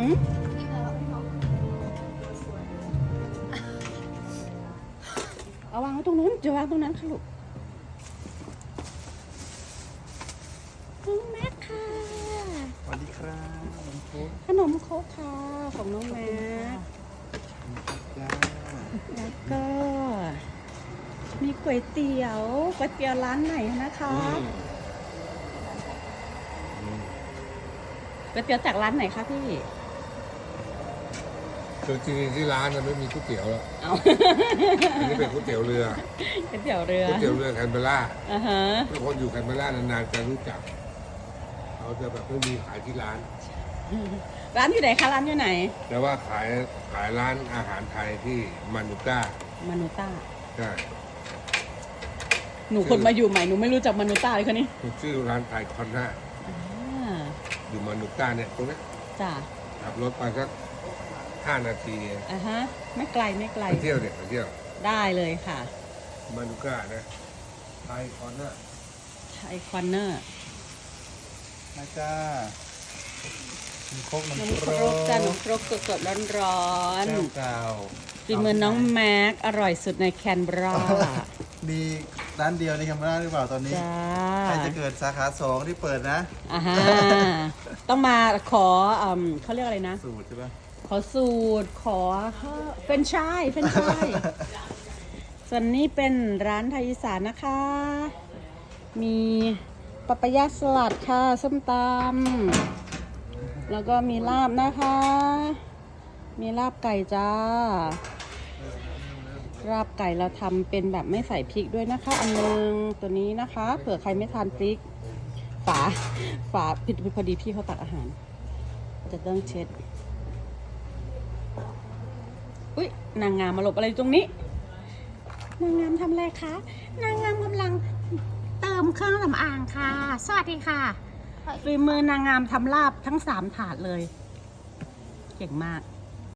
หืเอาวางไว้ตรงนู้นจะวางตรงนั้นค่ะลูกน้องแม็กค่ะสวัสดีครับขนมโคค่ะของน้องแม็กแล้วก็ มีก๋วยเตี๋ยวก๋วยเตี๋ยวร้านไหนนะคะก๋วยเตี๋ยวจากร้านไหนคะพี่ คือจริงๆที่ร้านน่ะไม่มีก๋วยเตี๋ยวแล้วเอาอันนี้เป็นก๋วยเตี๋ยวเรือก๋วยเตี๋ยวเรือก๋วยเตี๋ยวเรือแคนเบลล่าอ่าฮะถ้าคนอยู่แคนเบลล่านานๆจะรู้จักเขาจะแบบไม่มีขายที่ร้าน ร้านอยู่ไหนคะร้านอยู่ไหน แต่ว่าขายขายร้านอาหารไทยที่มานุก้ามานูต้าใช่หนูคนมาอยู่ใหม่หนูไม่รู้จักมานูต้าเลยคนนี้ชื่อร้านไทยคอนห้าอ่าอยู่มานุก้าเนี่ยตรงเนี้ยจ้ะขับรถไปสัก ห้านาทีเองอ่าฮะไม่ไกลไม่ไกล ไปเที่ยวเนี่ยไปเที่ยว ได้เลยค่ะ มานุก้านะไทยคอนห้าไอคอนเนอร์มาจ้ามีโคกน้ำน้ำโคครกจ้ะน้ำครกสดๆร้อนแก้วเก่าๆฝีมือน้องแม็ก อร่อยสุดในแคนเบรามีร้านเดียวในแคมเปญหรือเปล่าตอนนี้ จ้าใครจะเกิดสาขาสองที่เปิดนะ อ่าฮะต้องมาขออืมเขาเรียกอะไรนะ สูตรใช่ปะ ขอสูตรขอเป็นชายเป็นชาย ส่วนนี้เป็นร้านไทยอีสานนะคะ มีปะปายาสลัดค่ะส้มตำแล้วก็มีลาบนะคะ มีลาบไก่จ้าลาบไก่เราทำเป็นแบบไม่ใส่พริกด้วยนะคะ อันนึงตัวนี้นะคะ เผื่อใครไม่ทานพริก ฝาฝาผิดพอดีพี่เขาตักอาหาร จะต้องเช็ด อุ้ยนางงามมาหลบอะไรตรงนี้ นางงามทำอะไรคะ นางงามกำลังเติมเครื่องสำอางค่ะ สวัสดีค่ะฝีมือนางงามทำลาบทั้งสามถาดเลย เก่งมาก